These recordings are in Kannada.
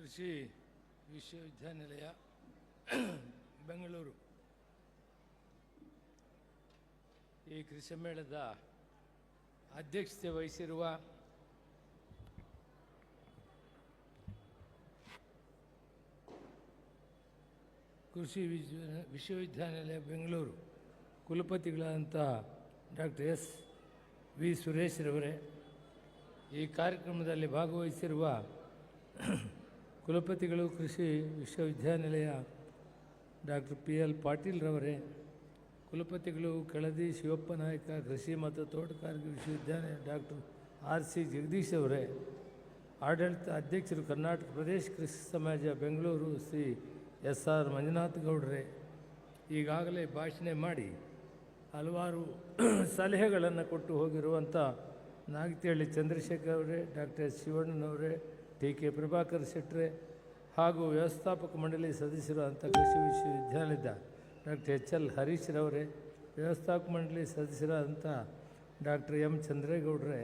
ಕೃಷಿ ವಿಶ್ವವಿದ್ಯಾನಿಲಯ, ಬೆಂಗಳೂರು. ಈ ಕೃಷಿ ಮೇಳದ ಅಧ್ಯಕ್ಷತೆ ವಹಿಸಿರುವ ಕೃಷಿ ವಿಶ್ವ ವಿಶ್ವವಿದ್ಯಾನಿಲಯ, ಬೆಂಗಳೂರು. ಕುಲಪತಿಗಳಾದಂಥ ಡಾಕ್ಟರ್ ಎಸ್ ವಿ ಸುರೇಶ್ರವರೇ ಈ ಕಾರ್ಯಕ್ರಮದಲ್ಲಿ ಭಾಗವಹಿಸಿರುವ ಕುಲಪತಿಗಳು ಕೃಷಿ ವಿಶ್ವವಿದ್ಯಾನಿಲಯ ಡಾಕ್ಟರ್ ಪಿ ಎಲ್ ಪಾಟೀಲ್ರವರೇ ಕುಲಪತಿಗಳು ಕೆಳದಿ ಶಿವಪ್ಪ ನಾಯಕ, ಕೃಷಿ ಮತ್ತು ತೋಟಗಾರಿಕೆ ವಿಶ್ವವಿದ್ಯಾಲಯ ಡಾಕ್ಟರ್ ಆರ್ ಸಿ ಜಗದೀಶ್ ಅವರೇ, ಆಡಳಿತ ಅಧ್ಯಕ್ಷರು ಕರ್ನಾಟಕ ಪ್ರದೇಶ ಕೃಷಿ ಸಮಾಜ ಬೆಂಗಳೂರು ಶ್ರೀ ಎಸ್ ಆರ್ ಮಂಜುನಾಥ್ ಗೌಡ್ರೆ. ಈಗಾಗಲೇ ಭಾಷಣ ಮಾಡಿ ಹಲವಾರು ಸಲಹೆಗಳನ್ನು ಕೊಟ್ಟು ಹೋಗಿರುವಂಥ ನಾಗತಿಹಳ್ಳಿ ಚಂದ್ರಶೇಖರ್ ಅವರೇ, ಡಾಕ್ಟರ್ ಶಿವಣ್ಣನವರೇ ಟಿ ಕೆ ಪ್ರಭಾಕರ್ ಶೆಟ್ರೆ ಹಾಗೂ ವ್ಯವಸ್ಥಾಪಕ ಮಂಡಳಿ ಸದಸ್ಯರಾದಂಥ ಕೃಷಿ ವಿಶ್ವವಿದ್ಯಾಲಯದ ಡಾಕ್ಟರ್ ಎಚ್ ಎಲ್ ಹರೀಶ್ರವರೇ ವ್ಯವಸ್ಥಾಪಕ ಮಂಡಳಿ ಸದಸ್ಯರಾದಂಥ ಡಾಕ್ಟರ್ ಎಂ ಚಂದ್ರೇಗೌಡ್ರೆ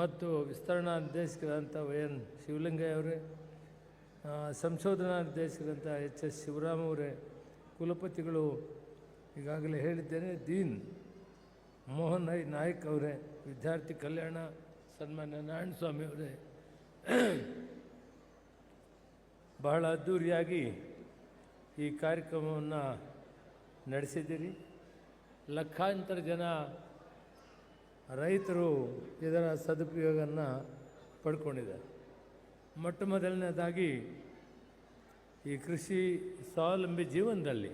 ಮತ್ತು ವಿಸ್ತರಣಾ ನಿರ್ದೇಶಕರಾದಂಥ ವೈ ಎನ್ ಶಿವಲಿಂಗಯ್ಯ ಅವರೇ ಸಂಶೋಧನಾ ನಿರ್ದೇಶಕರಂಥ ಎಚ್ ಎಸ್ ಶಿವರಾಮ್ ಅವರೇ, ಕುಲಪತಿಗಳು ಈಗಾಗಲೇ ಹೇಳಿದ್ದೇನೆ, ದೀನ್ ಮೋಹನ್ ಐ ನಾಯಕ್ ಅವರೇ, ವಿದ್ಯಾರ್ಥಿ ಕಲ್ಯಾಣ ಸನ್ಮಾನ್ಯ ನಾರಾಯಣಸ್ವಾಮಿ ಅವರೇ ಬಹಳ ಅದ್ಧೂರಿಯಾಗಿ ಈ ಕಾರ್ಯಕ್ರಮವನ್ನು ನಡೆಸಿದ್ದೀರಿ. ಲಕ್ಷಾಂತರ ಜನ ರೈತರು ಇದರ ಸದುಪಯೋಗವನ್ನು ಪಡ್ಕೊಂಡಿದ್ದಾರೆ. ಮೊಟ್ಟ ಮೊದಲನೇದಾಗಿ ಈ ಕೃಷಿ ಸ್ವಾವಲಂಬಿ ಜೀವನದಲ್ಲಿ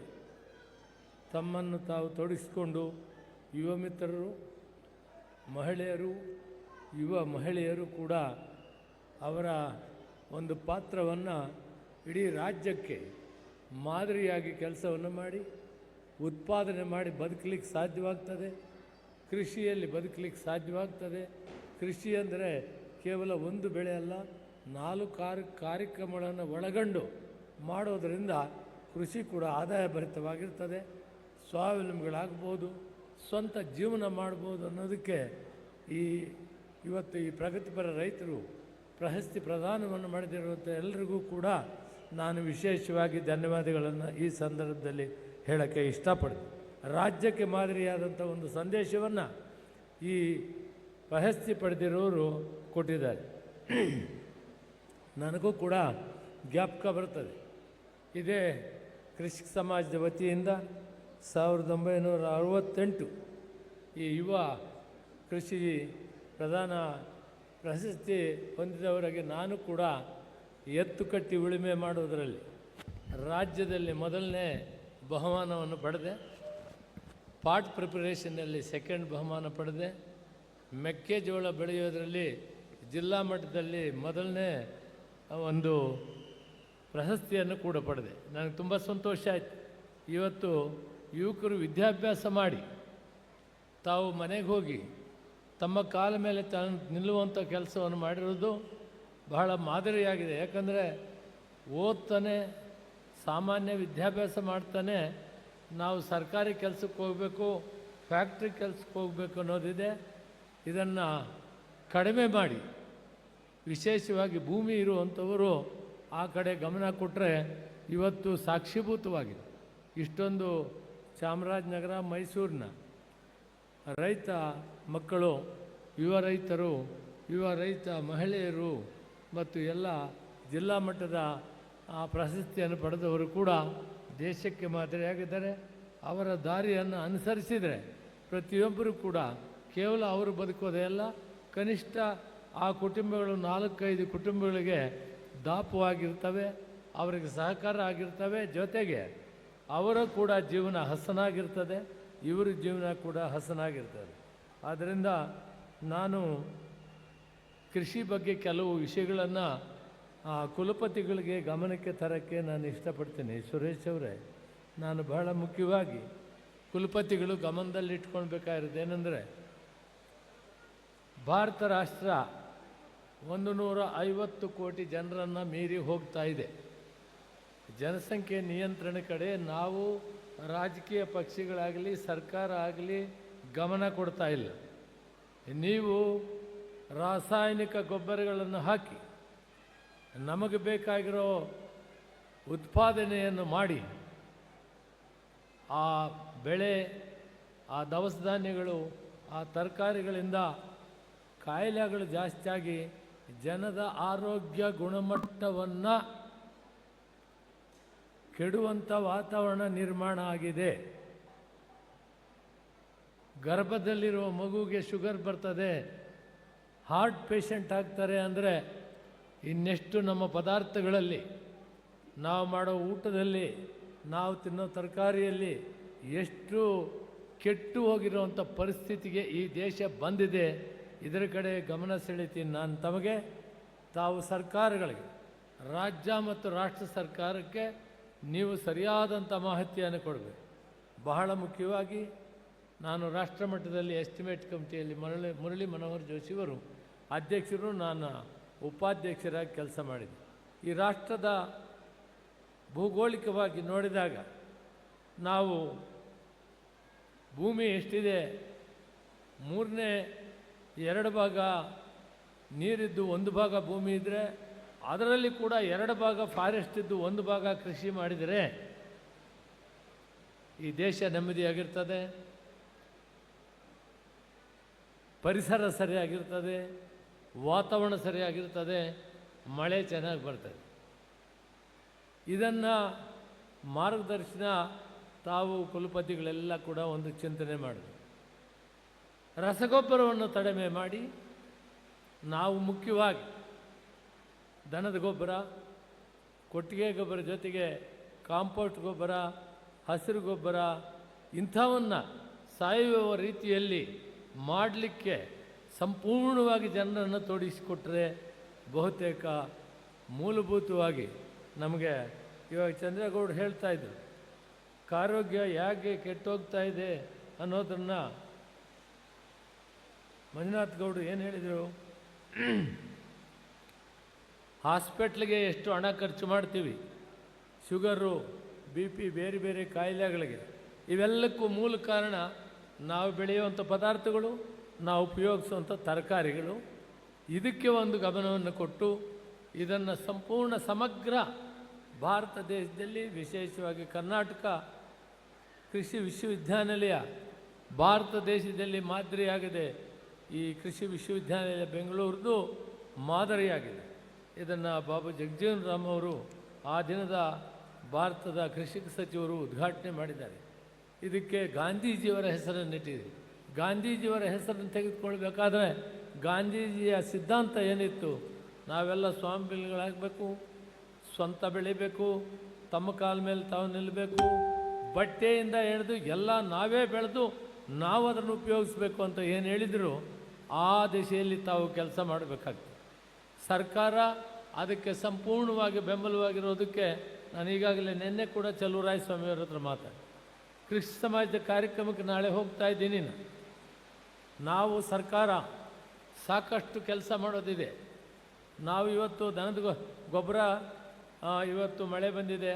ತಮ್ಮನ್ನು ತಾವು ತೊಡಗಿಸಿಕೊಂಡು ಯುವ ಮಿತ್ರರು, ಮಹಿಳೆಯರು, ಯುವ ಮಹಿಳೆಯರು ಕೂಡ ಅವರ ಒಂದು ಪಾತ್ರವನ್ನು ಇಡೀ ರಾಜ್ಯಕ್ಕೆ ಮಾದರಿಯಾಗಿ ಕೆಲಸವನ್ನು ಮಾಡಿ, ಉತ್ಪಾದನೆ ಮಾಡಿ ಬದುಕಲಿಕ್ಕೆ ಸಾಧ್ಯವಾಗ್ತದೆ. ಕೃಷಿಯಲ್ಲಿ ಬದುಕಲಿಕ್ಕೆ ಸಾಧ್ಯವಾಗ್ತದೆ. ಕೃಷಿ ಅಂದರೆ ಕೇವಲ ಒಂದು ಬೆಳೆ ಅಲ್ಲ, ನಾಲ್ಕು ಕಾರ್ಯ, ಕಾರ್ಯಕ್ರಮಗಳನ್ನು ಒಳಗೊಂಡು ಮಾಡೋದರಿಂದ ಕೃಷಿ ಕೂಡ ಆದಾಯ ಭರಿತವಾಗಿರ್ತದೆ ಸ್ವಾವಲಂಬಿಗಳಾಗ್ಬೋದು, ಸ್ವಂತ ಜೀವನ ಮಾಡ್ಬೋದು ಅನ್ನೋದಕ್ಕೆ ಈ, ಇವತ್ತು ಈ ಪ್ರಗತಿಪರ ರೈತರು ಪ್ರಶಸ್ತಿ ಪ್ರದಾನವನ್ನು ಮಾಡದಿರುವಂಥ ಎಲ್ಲರಿಗೂ ಕೂಡ ನಾನು ವಿಶೇಷವಾಗಿ ಧನ್ಯವಾದಗಳನ್ನು ಈ ಸಂದರ್ಭದಲ್ಲಿ ಹೇಳೋಕ್ಕೆ ಇಷ್ಟಪಡ್ತೀನಿ. ರಾಜ್ಯಕ್ಕೆ ಮಾದರಿಯಾದಂಥ ಒಂದು ಸಂದೇಶವನ್ನು ಈ ಪ್ರಶಸ್ತಿ ಪಡೆದಿರೋರು ಕೊಟ್ಟಿದ್ದಾರೆ. ನನಗೂ ಕೂಡ ಜ್ಞಾಪಕ ಬರ್ತದೆ. ಇದೇ ಕೃಷಿ ಸಮಾಜದ ವತಿಯಿಂದ ಸಾವಿರದ ಒಂಬೈನೂರ ಅರವತ್ತೆಂಟು ಈ ಯುವ ಕೃಷಿ ಪ್ರಧಾನ ಪ್ರಶಸ್ತಿ ಹೊಂದಿದವರಿಗೆ ನಾನು ಕೂಡ ಎತ್ತು ಕಟ್ಟಿ ಉಳುಮೆ ಮಾಡುವುದರಲ್ಲಿ ರಾಜ್ಯದಲ್ಲಿ ಮೊದಲನೇ ಬಹುಮಾನವನ್ನು ಪಡೆದೆ. ಪಾಟ್ ಪ್ರಿಪರೇಷನ್ನಲ್ಲಿ ಸೆಕೆಂಡ್ ಬಹುಮಾನ ಪಡೆದೆ. ಮೆಕ್ಕೆಜೋಳ ಬೆಳೆಯೋದರಲ್ಲಿ ಜಿಲ್ಲಾ ಮಟ್ಟದಲ್ಲಿ ಮೊದಲನೇ ಒಂದು ಪ್ರಶಸ್ತಿಯನ್ನು ಕೂಡ ಪಡೆದೆ. ನನಗೆ ತುಂಬ ಸಂತೋಷ ಆಯಿತು. ಇವತ್ತು ಯುವಕರು ವಿದ್ಯಾಭ್ಯಾಸ ಮಾಡಿ ತಾವು ಮನೆಗೆ ಹೋಗಿ ತಮ್ಮ ಕಾಲ ಮೇಲೆ ತಾನು ನಿಲ್ಲುವಂಥ ಕೆಲಸವನ್ನು ಮಾಡಿರೋದು ಬಹಳ ಮಾದರಿಯಾಗಿದೆ. ಯಾಕಂದರೆ ಓದ್ತಾನೆ, ಸಾಮಾನ್ಯ ವಿದ್ಯಾಭ್ಯಾಸ ಮಾಡ್ತಾನೆ, ನಾವು ಸರ್ಕಾರಿ ಕೆಲಸಕ್ಕೆ ಹೋಗಬೇಕು, ಫ್ಯಾಕ್ಟ್ರಿ ಕೆಲಸಕ್ಕೆ ಹೋಗಬೇಕು ಅನ್ನೋದಿದೆ. ಇದನ್ನು ಕಡಿಮೆ ಮಾಡಿ. ವಿಶೇಷವಾಗಿ ಭೂಮಿ ಇರುವಂಥವರು ಆ ಕಡೆ ಗಮನ ಕೊಟ್ಟರೆ ಇವತ್ತು ಸಾಕ್ಷೀಭೂತವಾಗಿದೆ. ಇಷ್ಟೊಂದು ಚಾಮರಾಜನಗರ, ಮೈಸೂರಿನ ರೈತ ಮಕ್ಕಳು, ಯುವ ರೈತರು, ಯುವ ರೈತ ಮಹಿಳೆಯರು ಮತ್ತು ಎಲ್ಲ ಜಿಲ್ಲಾ ಮಟ್ಟದ, ಆ, ಪ್ರಶಸ್ತಿಯನ್ನು ಪಡೆದವರು ಕೂಡ ದೇಶಕ್ಕೆ ಮಾದರಿಯಾಗಿದ್ದಾರೆ. ಅವರ ದಾರಿಯನ್ನು ಅನುಸರಿಸಿದರೆ ಪ್ರತಿಯೊಬ್ಬರೂ ಕೂಡ ಕೇವಲ ಅವರು ಬದುಕೋದೇ ಅಲ್ಲ, ಕನಿಷ್ಠ ಆ ಕುಟುಂಬಗಳು ನಾಲ್ಕೈದು ಕುಟುಂಬಗಳಿಗೆ ದಾಪುವಾಗಿರ್ತವೆ ಅವರಿಗೆ ಸಹಕಾರ ಆಗಿರ್ತವೆ. ಜೊತೆಗೆ ಅವರ ಕೂಡ ಜೀವನ ಹಸನಾಗಿರ್ತದೆ. ಇವರ ಜೀವನ ಕೂಡ ಹಸನಾಗಿರ್ತಾರೆ. ಆದ್ದರಿಂದ ನಾನು ಕೃಷಿ ಬಗ್ಗೆ ಕೆಲವು ವಿಷಯಗಳನ್ನು ಆ ಕುಲಪತಿಗಳಿಗೆ ಗಮನಕ್ಕೆ ತರೋಕ್ಕೆ ನಾನು ಇಷ್ಟಪಡ್ತೀನಿ. ಸುರೇಶ್ ಅವರೇ, ನಾನು ಬಹಳ ಮುಖ್ಯವಾಗಿ ಕುಲಪತಿಗಳು ಗಮನದಲ್ಲಿಟ್ಕೊಳ್ಬೇಕಾಗಿರೋದು ಏನಂದರೆ, ಭಾರತ ರಾಷ್ಟ್ರ ಒಂದು ನೂರ ಐವತ್ತು ಕೋಟಿ ಜನರನ್ನು ಮೀರಿ ಹೋಗ್ತಾ ಇದೆ. ಜನಸಂಖ್ಯೆ ನಿಯಂತ್ರಣ ಕಡೆ ನಾವು ರಾಜಕೀಯ ಪಕ್ಷಗಳಾಗಲಿ, ಸರ್ಕಾರ ಆಗಲಿ ಗಮನ ಕೊಡ್ತಾ ಇಲ್ಲ. ನೀವು ರಾಸಾಯನಿಕ ಗೊಬ್ಬರಗಳನ್ನು ಹಾಕಿ, ನಮಗೆ ಬೇಕಾಗಿರೋ ಉತ್ಪಾದನೆಯನ್ನು ಮಾಡಿ, ಆ ಬೆಳೆ, ಆ ದವಸ ಧಾನ್ಯಗಳು, ಆ ತರಕಾರಿಗಳಿಂದ ಕಾಯಿಲೆಗಳು ಜಾಸ್ತಿಯಾಗಿ ಜನದ ಆರೋಗ್ಯ ಗುಣಮಟ್ಟವನ್ನು ಕೆಡುವಂಥ ವಾತಾವರಣ ನಿರ್ಮಾಣ ಆಗಿದೆ. ಗರ್ಭದಲ್ಲಿರುವ ಮಗುಗೆ ಶುಗರ್ ಬರ್ತದೆ. ಹಾರ್ಟ್ ಪೇಷಂಟ್ ಆಗ್ತಾರೆ ಅಂದರೆ ಇನ್ನೆಷ್ಟು ನಮ್ಮ ಪದಾರ್ಥಗಳಲ್ಲಿ ನಾವು ಮಾಡೋ ಊಟದಲ್ಲಿ, ನಾವು ತಿನ್ನೋ ತರಕಾರಿಯಲ್ಲಿ ಎಷ್ಟು ಕೆಟ್ಟು ಹೋಗಿರುವಂಥ ಪರಿಸ್ಥಿತಿಗೆ ಈ ದೇಶ ಬಂದಿದೆ. ಇದರ ಕಡೆ ಗಮನ ಸೆಳಿತೀನಿ ನಾನು ತಮಗೆ. ತಾವು ಸರ್ಕಾರಗಳಿಗೆ, ರಾಜ್ಯ ಮತ್ತು ರಾಷ್ಟ್ರ ಸರ್ಕಾರಕ್ಕೆ ನೀವು ಸರಿಯಾದಂಥ ಮಾಹಿತಿಯನ್ನು ಕೊಡಬೇಕು. ಬಹಳ ಮುಖ್ಯವಾಗಿ ನಾನು ರಾಷ್ಟ್ರ ಮಟ್ಟದಲ್ಲಿ ಎಸ್ಟಿಮೇಟ್ ಕಮಿಟಿಯಲ್ಲಿ ಮರಳಿ, ಮುರಳಿ ಮನೋಹರ್ ಜೋಶಿಯವರು ಅಧ್ಯಕ್ಷರು, ನಾನು ಉಪಾಧ್ಯಕ್ಷರಾಗಿ ಕೆಲಸ ಮಾಡಿದೆ. ಈ ರಾಷ್ಟ್ರದ ಭೌಗೋಳಿಕವಾಗಿ ನೋಡಿದಾಗ ನಾವು ಭೂಮಿ ಎಷ್ಟಿದೆ? ಮೂರನೇ ಎರಡು ಭಾಗ ನೀರಿದ್ದು ಒಂದು ಭಾಗ ಭೂಮಿ ಇದ್ದರೆ ಅದರಲ್ಲಿ ಕೂಡ ಎರಡು ಭಾಗ ಫಾರೆಸ್ಟ್ ಇದ್ದು ಒಂದು ಭಾಗ ಕೃಷಿ ಮಾಡಿದರೆ ಈ ದೇಶ ನೆಮ್ಮದಿಯಾಗಿರ್ತದೆ, ಪರಿಸರ ಸರಿಯಾಗಿರ್ತದೆ, ವಾತಾವರಣ ಸರಿಯಾಗಿರ್ತದೆ, ಮಳೆ ಚೆನ್ನಾಗಿ ಬರ್ತದೆ. ಇದನ್ನು ಮಾರ್ಗದರ್ಶನ ತಾವು ಕುಲಪತಿಗಳೆಲ್ಲ ಕೂಡ ಒಂದು ಚಿಂತನೆ ಮಾಡಿದ್ರು. ರಸಗೊಬ್ಬರವನ್ನು ತಡೆಮೆ ಮಾಡಿ ನಾವು ಮುಖ್ಯವಾಗಿ ದನದ ಗೊಬ್ಬರ, ಕೊಟ್ಟಿಗೆ ಗೊಬ್ಬರ ಜೊತೆಗೆ ಕಾಂಪೋಸ್ಟ್ ಗೊಬ್ಬರ, ಹಸಿರು ಗೊಬ್ಬರ, ಇಂಥವನ್ನು ಸಾಯುವ ರೀತಿಯಲ್ಲಿ ಮಾಡಲಿಕ್ಕೆ ಸಂಪೂರ್ಣವಾಗಿ ಜನರನ್ನು ತೊಡಗಿಸಿಕೊಟ್ರೆ ಬಹುತೇಕ ಮೂಲಭೂತವಾಗಿ ನಮಗೆ ಇವಾಗ ಚಂದ್ರೇಗೌಡ ಹೇಳ್ತಾ ಇದ್ರು ಆರೋಗ್ಯ ಯಾಕೆ ಕೆಟ್ಟೋಗ್ತಾ ಇದೆ ಅನ್ನೋದನ್ನು ಮಂಜುನಾಥ್ ಗೌಡರು ಏನು ಹೇಳಿದರು? ಹಾಸ್ಪಿಟ್ಲಿಗೆ ಎಷ್ಟು ಹಣ ಖರ್ಚು ಮಾಡ್ತೀವಿ? ಶುಗರು, ಬಿ ಪಿ ಬೇರೆ ಬೇರೆ ಕಾಯಿಲೆಗಳಿಗೆ. ಇವೆಲ್ಲಕ್ಕೂ ಮೂಲ ಕಾರಣ ನಾವು ಬೆಳೆಯುವಂಥ ಪದಾರ್ಥಗಳು, ನಾವು ಉಪಯೋಗಿಸುವಂಥ ತರಕಾರಿಗಳು. ಇದಕ್ಕೆ ಒಂದು ಗಮನವನ್ನು ಕೊಟ್ಟು ಇದನ್ನು ಸಂಪೂರ್ಣ ಸಮಗ್ರ ಭಾರತ ದೇಶದಲ್ಲಿ ವಿಶೇಷವಾಗಿ ಕರ್ನಾಟಕ ಕೃಷಿ ವಿಶ್ವವಿದ್ಯಾನಿಲಯ ಭಾರತ ದೇಶದಲ್ಲಿ ಮಾದರಿಯಾಗಿದೆ. ಈ ಕೃಷಿ ವಿಶ್ವವಿದ್ಯಾನಿಲಯ ಬೆಂಗಳೂರದು ಮಾದರಿಯಾಗಿದೆ. ಇದನ್ನು ಬಾಬು ಜಗಜೀವನ್ ರಾಮ್ ಅವರು ಆ ದಿನದ ಭಾರತದ ಕೃಷಿ ಸಚಿವರು ಉದ್ಘಾಟನೆ ಮಾಡಿದ್ದಾರೆ. ಇದಕ್ಕೆ ಗಾಂಧೀಜಿಯವರ ಹೆಸರನ್ನಿಟ್ಟಿದೆ ಗಾಂಧೀಜಿಯವರ ಹೆಸರನ್ನು ತೆಗೆದುಕೊಳ್ಬೇಕಾದ್ರೆ ಗಾಂಧೀಜಿಯ ಸಿದ್ಧಾಂತ ಏನಿತ್ತು? ನಾವೆಲ್ಲ ಸ್ವಾಮಿಗಳಾಗಬೇಕು ಸ್ವಂತ ಬೆಳಿಬೇಕು, ತಮ್ಮ ಕಾಲ ಮೇಲೆ ತಾವು ನಿಲ್ಲಬೇಕು, ಬಟ್ಟೆಯಿಂದ ಹಿಡಿದು ಎಲ್ಲ ನಾವೇ ಬೆಳೆದು ನಾವು ಅದನ್ನು ಉಪಯೋಗಿಸ್ಬೇಕು ಅಂತ ಏನು ಹೇಳಿದರು, ಆ ದಿಶೆಯಲ್ಲಿ ತಾವು ಕೆಲಸ ಮಾಡಬೇಕಾಗ್ತದೆ. ಸರ್ಕಾರ ಅದಕ್ಕೆ ಸಂಪೂರ್ಣವಾಗಿ ಬೆಂಬಲವಾಗಿರೋದಕ್ಕೆ ನಾನು ಈಗಾಗಲೇ ನಿನ್ನೆ ಕೂಡ ಚಲುವರಾಯ ಸ್ವಾಮಿಯವರ ಹತ್ರ ಮಾತಾಡಿ. ಕೃಷಿ ಸಮಾಜದ ಕಾರ್ಯಕ್ರಮಕ್ಕೆ ನಾಳೆ ಹೋಗ್ತಾ ಇದ್ದೀನಿ. ನಾವು ಸರ್ಕಾರ ಸಾಕಷ್ಟು ಕೆಲಸ ಮಾಡೋದಿದೆ. ನಾವು ಇವತ್ತು ದನದ ಗೊಬ್ಬರ ಇವತ್ತು ಮಳೆ ಬಂದಿದೆ.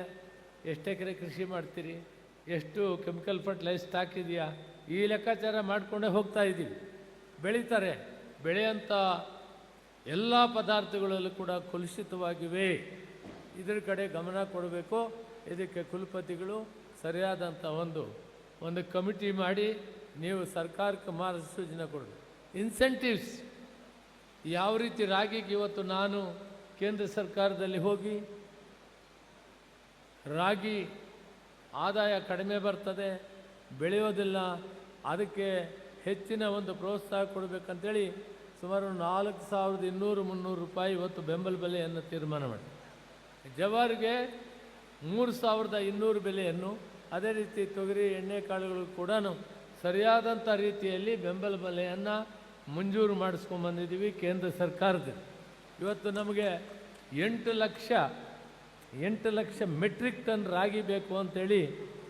ಎಷ್ಟು ಎಕರೆ ಕೃಷಿ ಮಾಡ್ತೀರಿ? ಎಷ್ಟು ಕೆಮಿಕಲ್ ಫರ್ಟಿಲೈಸ್ ಸ್ಟಾಕ್ ಇದೆಯಾ ಈ ಲೆಕ್ಕಾಚಾರ ಮಾಡಿಕೊಂಡೇ ಹೋಗ್ತಾ ಇದ್ದೀವಿ. ಬೆಳೀತಾರೆ. ಬೆಳೆಯಂಥ ಎಲ್ಲ ಪದಾರ್ಥಗಳಲ್ಲೂ ಕೂಡ ಕಲುಷಿತವಾಗಿವೆ. ಇದರ ಕಡೆ ಗಮನ ಕೊಡಬೇಕು. ಇದಕ್ಕೆ ಕುಲಪತಿಗಳು ಸರಿಯಾದಂಥ ಒಂದು ಒಂದು ಕಮಿಟಿ ಮಾಡಿ ನೀವು ಸರ್ಕಾರಕ್ಕೆ ಮಾರ್ಗಸೂಚನೆ ಕೊಡಿ ಇನ್ಸೆಂಟಿವ್ಸ್ ಯಾವ ರೀತಿ ರಾಗಿಗೆ ಇವತ್ತು ನಾನು ಕೇಂದ್ರ ಸರ್ಕಾರದಲ್ಲಿ ಹೋಗಿ ರಾಗಿ ಆದಾಯ ಕಡಿಮೆ ಬರ್ತದೆ, ಬೆಳೆಯೋದಿಲ್ಲ, ಅದಕ್ಕೆ ಹೆಚ್ಚಿನ ಒಂದು ಪ್ರೋತ್ಸಾಹ ಕೊಡಬೇಕಂತೇಳಿ ಸುಮಾರು ನಾಲ್ಕು ಸಾವಿರದ ಇನ್ನೂರು ಮುನ್ನೂರು ರೂಪಾಯಿ ಇವತ್ತು ಬೆಂಬಲ ಬೆಲೆಯನ್ನು ತೀರ್ಮಾನ ಮಾಡಿ ಜವಾರಿಗೆ ಮೂರು ಸಾವಿರದ ಇನ್ನೂರು ಬೆಲೆಯನ್ನು, ಅದೇ ರೀತಿ ತೊಗರಿ, ಎಣ್ಣೆ ಕಾಳುಗಳು ಕೂಡ ಸರಿಯಾದಂಥ ರೀತಿಯಲ್ಲಿ ಬೆಂಬಲ ಬೆಲೆಯನ್ನು ಮಂಜೂರು ಮಾಡಿಸ್ಕೊಂಬಂದಿದ್ದೀವಿ ಕೇಂದ್ರ ಸರ್ಕಾರದಿಂದ ಇವತ್ತು ನಮಗೆ ಎಂಟು ಲಕ್ಷ ಎಂಟು ಲಕ್ಷ ಮೆಟ್ರಿಕ್ ಟನ್ ರಾಗಿ ಬೇಕು ಅಂತೇಳಿ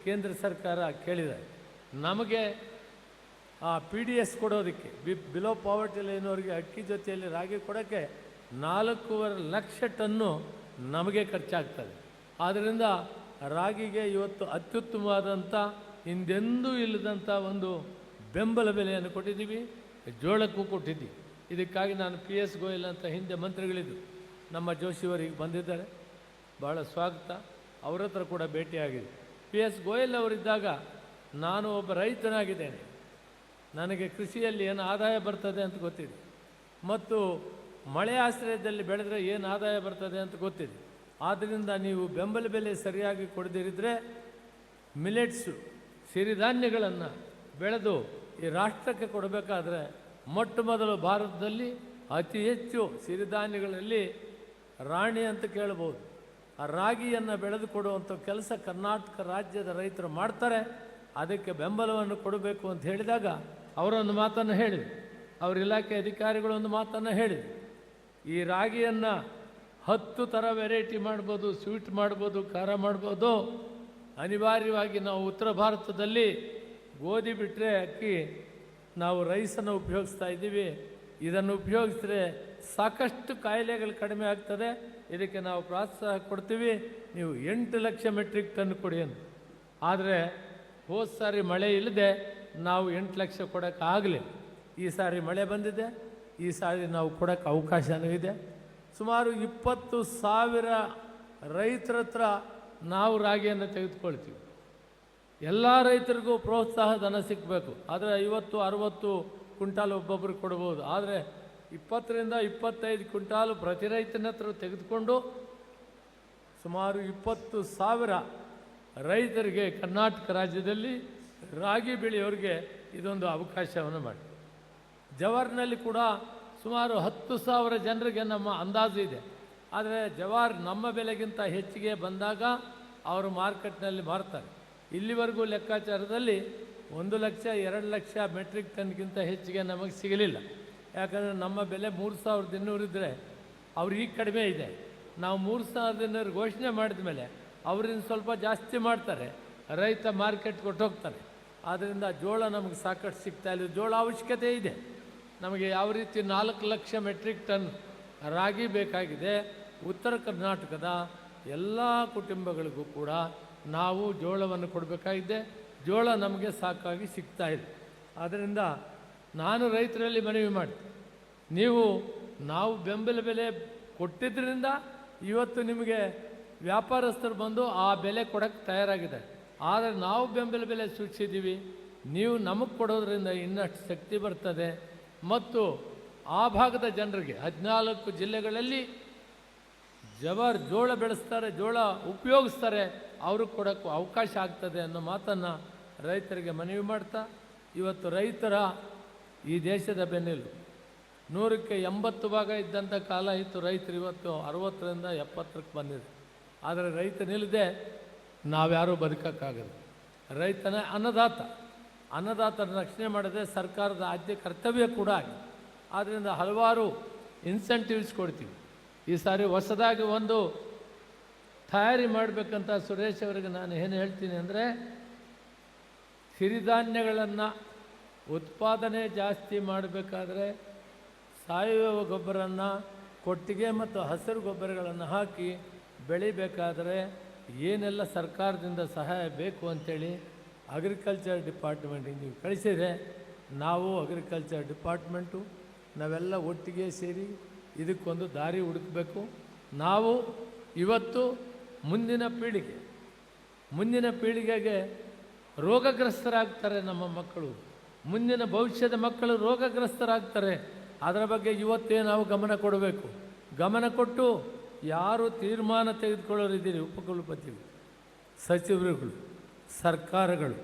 ಕೇಂದ್ರ ಸರ್ಕಾರ ಕೇಳಿದೆ. ನಮಗೆ ಆ ಪಿ ಡಿ ಎಸ್ ಕೊಡೋದಕ್ಕೆ. ಬಿ ಬಿಲೋ ಪಾವರ್ಟಿ ಲೈನವ್ರಿಗೆ ಅಕ್ಕಿ ಜೊತೆಯಲ್ಲಿ ರಾಗಿ ಕೊಡೋಕ್ಕೆ ನಾಲ್ಕೂವರೆ ಲಕ್ಷ ಟನ್ನು ನಮಗೆ ಖರ್ಚಾಗ್ತದೆ. ಆದ್ದರಿಂದ ರಾಗಿಗೆ ಇವತ್ತು ಅತ್ಯುತ್ತಮವಾದಂಥ, ಹಿಂದೆಂದೂ ಇಲ್ಲದಂಥ ಒಂದು ಬೆಂಬಲ ಬೆಲೆಯನ್ನು ಕೊಟ್ಟಿದ್ದೀವಿ. ಜೋಳಕ್ಕೂ ಕೊಟ್ಟಿದ್ದೀವಿ. ಇದಕ್ಕಾಗಿ ನಾನು ಪಿ ಎಸ್ ಗೋಯಲ್ ಅಂತ ಹಿಂದೆ ಮಂತ್ರಿಗಳಿದ್ದು ನಮ್ಮ ಜೋಶಿಯವರಿಗೆ ಬಂದಿದ್ದಾರೆ. ಬಹಳ ಸ್ವಾಗತ. ಅವರ ಹತ್ರ ಕೂಡ ಭೇಟಿಯಾಗಿದೆ ಪಿ ಎಸ್ ಗೋಯಲ್ ಅವರಿದ್ದಾಗ ನಾನು ಒಬ್ಬ ರೈತನಾಗಿದ್ದೇನೆ. ನನಗೆ ಕೃಷಿಯಲ್ಲಿ ಏನು ಆದಾಯ ಬರ್ತದೆ ಅಂತ ಗೊತ್ತಿದೆ. ಮತ್ತು ಮಳೆ ಆಶ್ರಯದಲ್ಲಿ ಬೆಳೆದರೆ ಏನು ಆದಾಯ ಬರ್ತದೆ ಅಂತ ಗೊತ್ತಿದೆ. ಆದ್ದರಿಂದ ನೀವು ಬೆಂಬಲ ಬೆಲೆ ಸರಿಯಾಗಿ ಕೊಡದಿರಿದ್ರೆ ಮಿಲೆಟ್ಸು, ಸಿರಿಧಾನ್ಯಗಳನ್ನು ಬೆಳೆದು ಈ ರಾಷ್ಟ್ರಕ್ಕೆ ಕೊಡಬೇಕಾದ್ರೆ ಮೊಟ್ಟ ಮೊದಲು ಭಾರತದಲ್ಲಿ ಅತಿ ಹೆಚ್ಚು ಸಿರಿಧಾನ್ಯಗಳಲ್ಲಿ ರಾಣಿ ಅಂತ ಕೇಳ್ಬೋದು ಆ ರಾಗಿಯನ್ನು ಬೆಳೆದು ಕೊಡುವಂಥ ಕೆಲಸ ಕರ್ನಾಟಕ ರಾಜ್ಯದ ರೈತರು ಮಾಡ್ತಾರೆ. ಅದಕ್ಕೆ ಬೆಂಬಲವನ್ನು ಕೊಡಬೇಕು ಅಂತ ಹೇಳಿದಾಗ ಅವರೊಂದು ಮಾತನ್ನು ಹೇಳಿದರು ಅವ್ರ ಇಲಾಖೆ ಅಧಿಕಾರಿಗಳು ಒಂದು ಮಾತನ್ನು ಹೇಳಿದರು ಈ ರಾಗಿಯನ್ನು ಹತ್ತು ಥರ ವೆರೈಟಿ ಮಾಡ್ಬೋದು ಸ್ವೀಟ್ ಮಾಡ್ಬೋದು, ಖಾರ ಮಾಡ್ಬೋದು. ಅನಿವಾರ್ಯವಾಗಿ ನಾವು ಉತ್ತರ ಭಾರತದಲ್ಲಿ ಗೋಧಿ ಬಿಟ್ಟರೆ ಅಕ್ಕಿ, ನಾವು ರೈಸನ್ನು ಉಪಯೋಗಿಸ್ತಾ ಇದ್ದೀವಿ. ಇದನ್ನು ಉಪಯೋಗಿಸಿದ್ರೆ ಸಾಕಷ್ಟು ಕಾಯಿಲೆಗಳು ಕಡಿಮೆ ಆಗ್ತದೆ. ಇದಕ್ಕೆ ನಾವು ಪ್ರೋತ್ಸಾಹ ಕೊಡ್ತೀವಿ. ನೀವು ಎಂಟು ಲಕ್ಷ ಮೆಟ್ರಿಕ್ ಟನ್ ಕೊಡಿ ಅಂತ. ಆದರೆ ಹೋದ ಸಾರಿ ಮಳೆ ಇಲ್ಲದೆ ನಾವು ಎಂಟು ಲಕ್ಷ ಕೊಡೋಕ್ಕಾಗಲಿಲ್ಲ ಈ ಸಾರಿ ಮಳೆ ಬಂದಿದೆ, ಈ ಸಾರಿ ನಾವು ಕೊಡೋಕ್ಕೆ ಅವಕಾಶನೂ ಇದೆ. ಸುಮಾರು ಇಪ್ಪತ್ತು ಸಾವಿರ ರೈತರ ಹತ್ರ ನಾವು ರಾಗಿಯನ್ನು ತೆಗೆದುಕೊಳ್ತೀವಿ. ಎಲ್ಲ ರೈತರಿಗೂ ಪ್ರೋತ್ಸಾಹ ಧನ ಸಿಗಬೇಕು. ಆದರೆ ಐವತ್ತು, ಅರುವತ್ತು ಕ್ವಿಂಟಾಲ್ ಒಬ್ಬೊಬ್ಬರಿಗೆ ಕೊಡ್ಬೋದು. ಆದರೆ ಇಪ್ಪತ್ತರಿಂದ ಇಪ್ಪತ್ತೈದು ಕ್ವಿಂಟಾಲು ಪ್ರತಿ ರೈತನ ಹತ್ರ ತೆಗೆದುಕೊಂಡು ಸುಮಾರು ಇಪ್ಪತ್ತು ಸಾವಿರ ರೈತರಿಗೆ ಕರ್ನಾಟಕ ರಾಜ್ಯದಲ್ಲಿ ರಾಗಿ ಬೆಳೆಯೋರಿಗೆ ಇದೊಂದು ಅವಕಾಶವನ್ನು ಮಾಡಿ. ಜವಾರ್ನಲ್ಲಿ ಕೂಡ ಸುಮಾರು ಹತ್ತು ಸಾವಿರ ಜನರಿಗೆ ನಮ್ಮ ಅಂದಾಜು ಇದೆ. ಆದರೆ ಜವಾರ್ ನಮ್ಮ ಬೆಲೆಗಿಂತ ಹೆಚ್ಚಿಗೆ ಬಂದಾಗ ಅವರು ಮಾರ್ಕೆಟ್ನಲ್ಲಿ ಮಾರ್ತಾರೆ. ಇಲ್ಲಿವರೆಗೂ ಲೆಕ್ಕಾಚಾರದಲ್ಲಿ ಒಂದು ಲಕ್ಷ, ಎರಡು ಲಕ್ಷ ಮೆಟ್ರಿಕ್ ಟನ್ಗಿಂತ ಹೆಚ್ಚಿಗೆ ನಮಗೆ ಸಿಗಲಿಲ್ಲ. ಯಾಕಂದರೆ ನಮ್ಮ ಬೆಲೆ ಮೂರು ಸಾವಿರದ ಇನ್ನೂರು ಇದ್ದರೆ ಅವ್ರಿಗೆ ಕಡಿಮೆ ಇದೆ. ನಾವು ಮೂರು ಸಾವಿರದ ಇನ್ನೂರು ಘೋಷಣೆ ಮಾಡಿದ ಮೇಲೆ ಅವರಿಂದ ಸ್ವಲ್ಪ ಜಾಸ್ತಿ ಮಾಡ್ತಾರೆ. ರೈತ ಮಾರ್ಕೆಟ್ ಕೊಟ್ಟೋಗ್ತಾರೆ ಆದ್ದರಿಂದ ಜೋಳ ನಮಗೆ ಸಾಕಷ್ಟು ಸಿಗ್ತಾ ಇಲ್ಲ. ಜೋಳ ಅವಶ್ಯಕತೆ ಇದೆ. ನಮಗೆ ಯಾವ ರೀತಿ ನಾಲ್ಕು ಲಕ್ಷ ಮೆಟ್ರಿಕ್ ಟನ್ ರಾಗಿ ಬೇಕಾಗಿದೆ, ಉತ್ತರ ಕರ್ನಾಟಕದ ಎಲ್ಲ ಕುಟುಂಬಗಳಿಗೂ ಕೂಡ ನಾವು ಜೋಳವನ್ನು ಕೊಡಬೇಕಾಗಿದೆ. ಜೋಳ ನಮಗೆ ಸಾಕಾಗಿ ಸಿಗ್ತಾ ಇದೆ. ಆದ್ದರಿಂದ ನಾನು ರೈತರಲ್ಲಿ ಮನವಿ ಮಾಡಿ ನೀವು ನಾವು ಬೆಂಬಲ ಬೆಲೆ ಕೊಟ್ಟಿದ್ದರಿಂದ ಇವತ್ತು ನಿಮಗೆ ವ್ಯಾಪಾರಸ್ಥರು ಬಂದು ಆ ಬೆಲೆ ಕೊಡೋಕ್ಕೆ ತಯಾರಾಗಿದೆ. ಆದರೆ ನಾವು ಬೆಂಬಲ ಬೆಲೆ ಸೂಚಿಸಿದ್ದೀವಿ ನೀವು ನಮಗೆ ಕೊಡೋದ್ರಿಂದ ಇನ್ನಷ್ಟು ಶಕ್ತಿ ಬರ್ತದೆ. ಮತ್ತು ಆ ಭಾಗದ ಜನರಿಗೆ ಹದಿನಾಲ್ಕು ಜಿಲ್ಲೆಗಳಲ್ಲಿ ಜವಾರ್ ಜೋಳ ಬೆಳೆಸ್ತಾರೆ, ಜೋಳ ಉಪಯೋಗಿಸ್ತಾರೆ. ಅವ್ರಿಗೆ ಕೊಡೋಕ್ಕೂ ಅವಕಾಶ ಆಗ್ತದೆ ಅನ್ನೋ ಮಾತನ್ನು ರೈತರಿಗೆ ಮನವಿ ಮಾಡ್ತಾ, ಇವತ್ತು ರೈತರ ಈ ದೇಶದ ಬೆನ್ನೆಲು ನೂರಕ್ಕೆ ಎಂಬತ್ತು ಭಾಗ ಇದ್ದಂಥ ಕಾಲ ಇತ್ತು. ರೈತರು ಇವತ್ತು ಅರವತ್ತರಿಂದ ಎಪ್ಪತ್ತಕ್ಕೆ ಬಂದಿದೆ. ಆದರೆ ರೈತನಿಲ್ಲದೆ ನಾವ್ಯಾರೂ ಬದುಕೋಕ್ಕಾಗಲ್ಲ. ರೈತನ ಅನ್ನದಾತ, ಅನ್ನದಾತನ ರಕ್ಷಣೆ ಮಾಡದೆ ಸರ್ಕಾರದ ಆದ್ಯ ಕರ್ತವ್ಯ ಕೂಡ ಆಗಿದೆ. ಆದ್ದರಿಂದ ಹಲವಾರು ಇನ್ಸೆಂಟಿವ್ಸ್ ಕೊಡ್ತೀವಿ. ಈ ಸಾರಿ ಹೊಸದಾಗಿ ಒಂದು ತಯಾರಿ ಮಾಡಬೇಕಂತ ಸುರೇಶ್ ಅವರಿಗೆ ನಾನು ಏನು ಹೇಳ್ತೀನಿ ಅಂದರೆ, ಸಿರಿಧಾನ್ಯಗಳನ್ನು ಉತ್ಪಾದನೆ ಜಾಸ್ತಿ ಮಾಡಬೇಕಾದ್ರೆ ಸಾವಯವ ಗೊಬ್ಬರನ್ನು, ಕೊಟ್ಟಿಗೆ ಮತ್ತು ಹಸಿರು ಗೊಬ್ಬರಗಳನ್ನು ಹಾಕಿ ಬೆಳಿಬೇಕಾದ್ರೆ ಏನೆಲ್ಲ ಸರ್ಕಾರದಿಂದ ಸಹಾಯ ಬೇಕು ಅಂಥೇಳಿ ಅಗ್ರಿಕಲ್ಚರ್ ಡಿಪಾರ್ಟ್ಮೆಂಟಿಗೆ ನೀವು ಕಳಿಸಿದರೆ ನಾವು ಅಗ್ರಿಕಲ್ಚರ್ ಡಿಪಾರ್ಟ್ಮೆಂಟು ನಾವೆಲ್ಲ ಒಟ್ಟಿಗೆ ಸೇರಿ ಇದಕ್ಕೊಂದು ದಾರಿ ಹುಡುಕಬೇಕು. ನಾವು ಇವತ್ತು ಮುಂದಿನ ಪೀಳಿಗೆ, ಮುಂದಿನ ಪೀಳಿಗೆಗೆ ರೋಗಗ್ರಸ್ತರಾಗ್ತಾರೆ ನಮ್ಮ ಮಕ್ಕಳು. ಮುಂದಿನ ಭವಿಷ್ಯದ ಮಕ್ಕಳು ರೋಗಗ್ರಸ್ತರಾಗ್ತಾರೆ. ಅದರ ಬಗ್ಗೆ ಇವತ್ತೇ ನಾವು ಗಮನ ಕೊಡಬೇಕು. ಗಮನ ಕೊಟ್ಟು ಯಾರು ತೀರ್ಮಾನ ತೆಗೆದುಕೊಳ್ಳೋರಿದ್ದೀರಿ ಉಪಕುಲಪತಿಗಳು, ಸಚಿವರುಗಳು, ಸರ್ಕಾರಗಳು,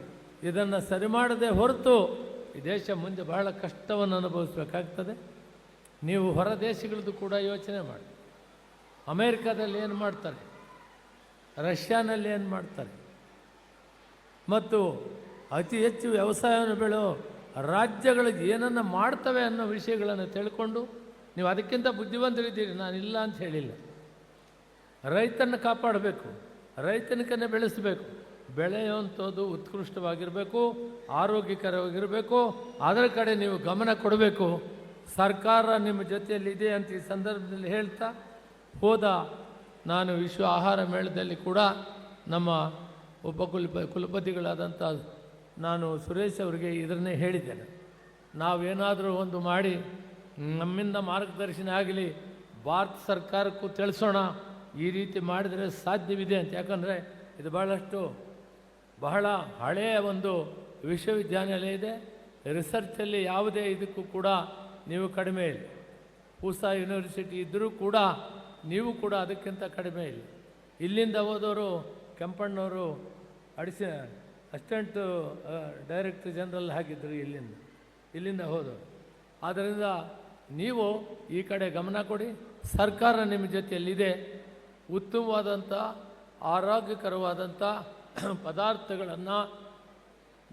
ಇದನ್ನು ಸರಿ ಮಾಡದೆ ಹೊರತು ಈ ದೇಶ ಮುಂದೆ ಬಹಳ ಕಷ್ಟವನ್ನು ಅನುಭವಿಸಬೇಕಾಗ್ತದೆ. ನೀವು ಹೊರ ದೇಶಗಳದ್ದು ಕೂಡ ಯೋಚನೆ ಮಾಡಿ. ಅಮೇರಿಕಾದಲ್ಲಿ ಏನು ಮಾಡ್ತಾರೆ? ರಷ್ಯಾನಲ್ಲಿ ಏನು ಮಾಡ್ತಾರೆ? ಮತ್ತು ಅತಿ ಹೆಚ್ಚು ವ್ಯವಸಾಯವನ್ನು ಬೆಳೆಯೋ ರಾಜ್ಯಗಳಿಗೆ ಏನನ್ನು ಮಾಡ್ತವೆ ಅನ್ನೋ ವಿಷಯಗಳನ್ನು ತಿಳ್ಕೊಂಡು ನೀವು ಅದಕ್ಕಿಂತ ಬುದ್ಧಿವಂತರಿದ್ದೀರಿ, ನಾನಿಲ್ಲ ಅಂತ ಹೇಳಿಲ್ಲ. ರೈತನ್ನು ಕಾಪಾಡಬೇಕು ರೈತನಿಕನ್ನೇ ಬೆಳೆಸಬೇಕು. ಬೆಳೆಯುವಂಥದ್ದು ಉತ್ಕೃಷ್ಟವಾಗಿರಬೇಕು ಆರೋಗ್ಯಕರವಾಗಿರಬೇಕು. ಅದರ ಕಡೆ ನೀವು ಗಮನ ಕೊಡಬೇಕು. ಸರ್ಕಾರ ನಿಮ್ಮ ಜೊತೆಯಲ್ಲಿ ಇದೆ ಅಂತ ಈ ಸಂದರ್ಭದಲ್ಲಿ ಹೇಳ್ತಾ ಹೋದ ನಾನು ವಿಶ್ವ ಆಹಾರ ಮೇಳದಲ್ಲಿ ಕೂಡ ನಮ್ಮ ಉಪಕುಲಪ ಕುಲಪತಿಗಳಾದಂಥ ನಾನು ಸುರೇಶ್ ಅವರಿಗೆ ಇದನ್ನೇ ಹೇಳಿದ್ದೇನೆ. ನಾವೇನಾದರೂ ಒಂದು ಮಾಡಿ ನಮ್ಮಿಂದ ಮಾರ್ಗದರ್ಶನ ಆಗಲಿ ಭಾರತ ಸರ್ಕಾರಕ್ಕೂ ತಿಳಿಸೋಣ ಈ ರೀತಿ ಮಾಡಿದರೆ ಸಾಧ್ಯವಿದೆ ಅಂತ. ಯಾಕಂದರೆ ಇದು ಭಾಳಷ್ಟು ಬಹಳ ಹಳೆಯ ಒಂದು ವಿಶ್ವವಿದ್ಯಾನಿಲಯ ಇದೆ. ರಿಸರ್ಚಲ್ಲಿ ಯಾವುದೇ ಇದಕ್ಕೂ ಕೂಡ ನೀವು ಕಡಿಮೆ ಇಲ್ಲ. ಪೂಸಾ ಯೂನಿವರ್ಸಿಟಿ ಇದ್ದರೂ ಕೂಡ ನೀವು ಕೂಡ ಅದಕ್ಕಿಂತ ಕಡಿಮೆ ಇಲ್ಲ. ಇಲ್ಲಿಂದ ಹೋದವರು ಕೆಂಪಣ್ಣವರು ಅಡಿಸಿ, ಅಸಿಸ್ಟೆಂಟ್ ಡೈರೆಕ್ಟರ್ ಜನರಲ್ ಆಗಿದ್ದರು ಇಲ್ಲಿಂದ ಇಲ್ಲಿಂದ ಹೋದವರು. ಆದ್ದರಿಂದ ನೀವು ಈ ಕಡೆ ಗಮನ ಕೊಡಿ. ಸರ್ಕಾರ ನಿಮ್ಮ ಜೊತೆಯಲ್ಲಿದೆ. ಉತ್ತಮವಾದಂಥ, ಆರೋಗ್ಯಕರವಾದಂಥ ಪದಾರ್ಥಗಳನ್ನು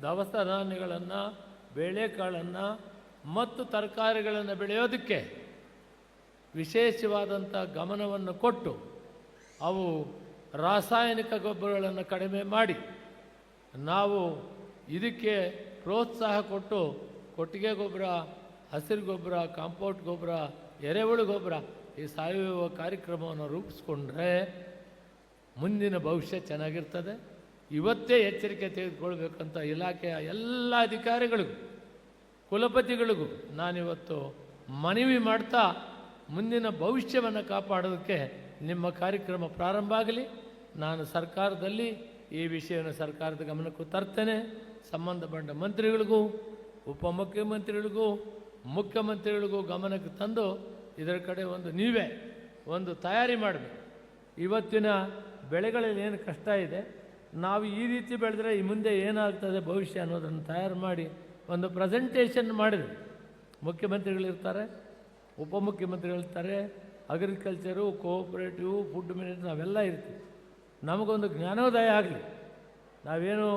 ದವಸ ಧಾನ್ಯಗಳನ್ನು ಬೇಳೆಕಾಳನ್ನು ಮತ್ತು ತರಕಾರಿಗಳನ್ನು ಬೆಳೆಯೋದಕ್ಕೆ ವಿಶೇಷವಾದಂಥ ಗಮನವನ್ನು ಕೊಟ್ಟು ಅವು ರಾಸಾಯನಿಕ ಗೊಬ್ಬರಗಳನ್ನು ಕಡಿಮೆ ಮಾಡಿ ನಾವು ಇದಕ್ಕೆ ಪ್ರೋತ್ಸಾಹ ಕೊಟ್ಟು ಕೊಟ್ಟಿಗೆ ಗೊಬ್ಬರ, ಹಸಿರು ಗೊಬ್ಬರ ಕಾಂಪೌಂಡ್ ಗೊಬ್ಬರ, ಎರೆಹುಳು ಗೊಬ್ಬರ ಈ ಸಾವಯವ ಕಾರ್ಯಕ್ರಮವನ್ನು ರೂಪಿಸ್ಕೊಂಡ್ರೆ ಮುಂದಿನ ಭವಿಷ್ಯ ಚೆನ್ನಾಗಿರ್ತದೆ. ಇವತ್ತೇ ಎಚ್ಚರಿಕೆ ತೆಗೆದುಕೊಳ್ಬೇಕಂತ ಇಲಾಖೆಯ ಎಲ್ಲ ಅಧಿಕಾರಿಗಳಿಗೂ, ಕುಲಪತಿಗಳಿಗೂ ನಾನಿವತ್ತು ಮನವಿ ಮಾಡ್ತಾ ಮುಂದಿನ ಭವಿಷ್ಯವನ್ನು ಕಾಪಾಡೋದಕ್ಕೆ ನಿಮ್ಮ ಕಾರ್ಯಕ್ರಮ ಪ್ರಾರಂಭ ಆಗಲಿ. ನಾನು ಸರ್ಕಾರದಲ್ಲಿ ಈ ವಿಷಯವನ್ನು ಸರ್ಕಾರದ ಗಮನಕ್ಕೂ ತರ್ತೇನೆ. ಸಂಬಂಧಪಟ್ಟ ಮಂತ್ರಿಗಳಿಗೂ, ಉಪಮುಖ್ಯಮಂತ್ರಿಗಳಿಗೂ, ಮುಖ್ಯಮಂತ್ರಿಗಳಿಗೂ ಗಮನಕ್ಕೆ ತಂದು ಇದರ ಕಡೆ ಒಂದು ನೀವೇ ಒಂದು ತಯಾರಿ ಮಾಡಬೇಕು. ಇವತ್ತಿನ ಬೆಳೆಗಳಲ್ಲಿ ಏನು ಕಷ್ಟ ಇದೆ, ನಾವು ಈ ರೀತಿ ಬೆಳೆದ್ರೆ ಈ ಮುಂದೆ ಏನಾಗ್ತದೆ ಭವಿಷ್ಯ ಅನ್ನೋದನ್ನು ತಯಾರು ಮಾಡಿ ಒಂದು ಪ್ರೆಸೆಂಟೇಷನ್ ಮಾಡಿದ್ರು ಮುಖ್ಯಮಂತ್ರಿಗಳಿರ್ತಾರೆ ಉಪಮುಖ್ಯಮಂತ್ರಿಗಳಿರ್ತಾರೆ ಅಗ್ರಿಕಲ್ಚರು ಕೋಆಪರೇಟಿವ್ ಫುಡ್ ಮಿನಿಸ್ಟರ್ ನಾವೆಲ್ಲ ಇರ್ತೀವಿ. ನಮಗೊಂದು ಜ್ಞಾನೋದಯ ಆಗಲಿ. ನಾವೇನು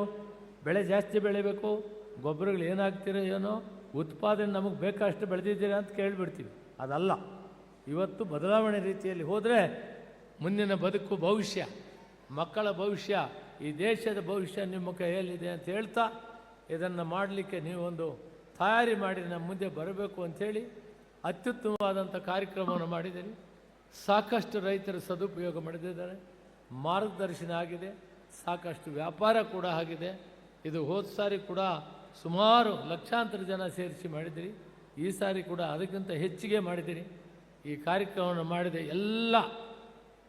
ಬೆಳೆ ಜಾಸ್ತಿ ಬೆಳಿಬೇಕು, ಗೊಬ್ಬರಗಳು ಏನಾಗ್ತಿರೋ ಏನೋ, ಉತ್ಪಾದನೆ ನಮಗೆ ಬೇಕಷ್ಟು ಬೆಳೆದಿದ್ದೀರಾ ಅಂತ ಕೇಳಿಬಿಡ್ತೀವಿ. ಅದಲ್ಲ. ಇವತ್ತು ಬದಲಾವಣೆ ರೀತಿಯಲ್ಲಿ ಹೋದರೆ ಮುಂದಿನ ಬದುಕು ಭವಿಷ್ಯ, ಮಕ್ಕಳ ಭವಿಷ್ಯ, ಈ ದೇಶದ ಭವಿಷ್ಯ ನಿಮ್ಮ ಕೈಯಲ್ಲಿದೆ ಅಂತ ಹೇಳ್ತಾ ಇದನ್ನು ಮಾಡಲಿಕ್ಕೆ ನೀವೊಂದು ತಯಾರಿ ಮಾಡಿ ನಮ್ಮ ಮುಂದೆ ಬರಬೇಕು ಅಂಥೇಳಿ ಅತ್ಯುತ್ತಮವಾದಂಥ ಕಾರ್ಯಕ್ರಮವನ್ನು ಮಾಡಿದ್ದೀರಿ. ಸಾಕಷ್ಟು ರೈತರು ಸದುಪಯೋಗ ಮಾಡಿದ್ದಾರೆ ಮಾರ್ಗದರ್ಶನ ಆಗಿದೆ. ಸಾಕಷ್ಟು ವ್ಯಾಪಾರ ಕೂಡ ಆಗಿದೆ. ಇದು ಹೋದ ಸಾರಿ ಕೂಡ ಸುಮಾರು ಲಕ್ಷಾಂತರ ಜನ ಸೇರಿಸಿ ಮಾಡಿದಿರಿ. ಈ ಸಾರಿ ಕೂಡ ಅದಕ್ಕಿಂತ ಹೆಚ್ಚಿಗೆ ಮಾಡಿದಿರಿ ಈ ಕಾರ್ಯಕ್ರಮವನ್ನು ಮಾಡಿದೆ ಎಲ್ಲ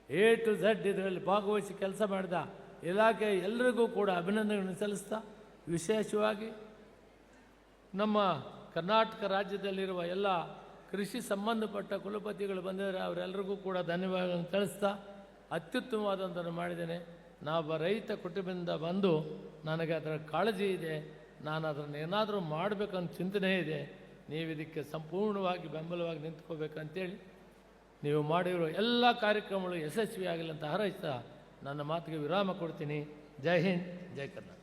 ಎ ಟು ಝಡ್ ಇದರಲ್ಲಿ ಭಾಗವಹಿಸಿ ಕೆಲಸ ಮಾಡಿದ ಇಲಾಖೆ ಎಲ್ಲರಿಗೂ ಕೂಡ ಅಭಿನಂದನೆಗಳನ್ನು ಸಲ್ಲಿಸ್ತಾ, ವಿಶೇಷವಾಗಿ ನಮ್ಮ ಕರ್ನಾಟಕ ರಾಜ್ಯದಲ್ಲಿರುವ ಎಲ್ಲ ಕೃಷಿ ಸಂಬಂಧಪಟ್ಟ ಕುಲಪತಿಗಳು ಬಂದಿದ್ದಾರೆ ಅವರೆಲ್ಲರಿಗೂ ಕೂಡ ಧನ್ಯವಾದಗಳನ್ನು ತಿಳಿಸ್ತಾ ಅತ್ಯುತ್ತಮವಾದಂಥನ್ನು ಮಾಡಿದ್ದೇನೆ. ನಾವು ರೈತ ಕುಟುಂಬದಿಂದ ಬಂದು ನನಗೆ ಅದರ ಕಾಳಜಿ ಇದೆ ನಾನು ಅದನ್ನು ಏನಾದರೂ ಮಾಡಬೇಕಂತ ಚಿಂತನೆ ಇದೆ. ನೀವು ಇದಕ್ಕೆ ಸಂಪೂರ್ಣವಾಗಿ ಬೆಂಬಲವಾಗಿ ನಿಂತ್ಕೋಬೇಕಂತೇಳಿ ನೀವು ಮಾಡಿರೋ ಎಲ್ಲ ಕಾರ್ಯಕ್ರಮಗಳು ಯಶಸ್ವಿಯಾಗಲಿ ಅಂತ ಹಾರೈಸ್ತಾ ನನ್ನ ಮಾತಿಗೆ ವಿರಾಮ ಕೊಡ್ತೀನಿ. ಜೈ ಹಿಂದ್, ಜೈ ಕರ್ನಾಟಕ.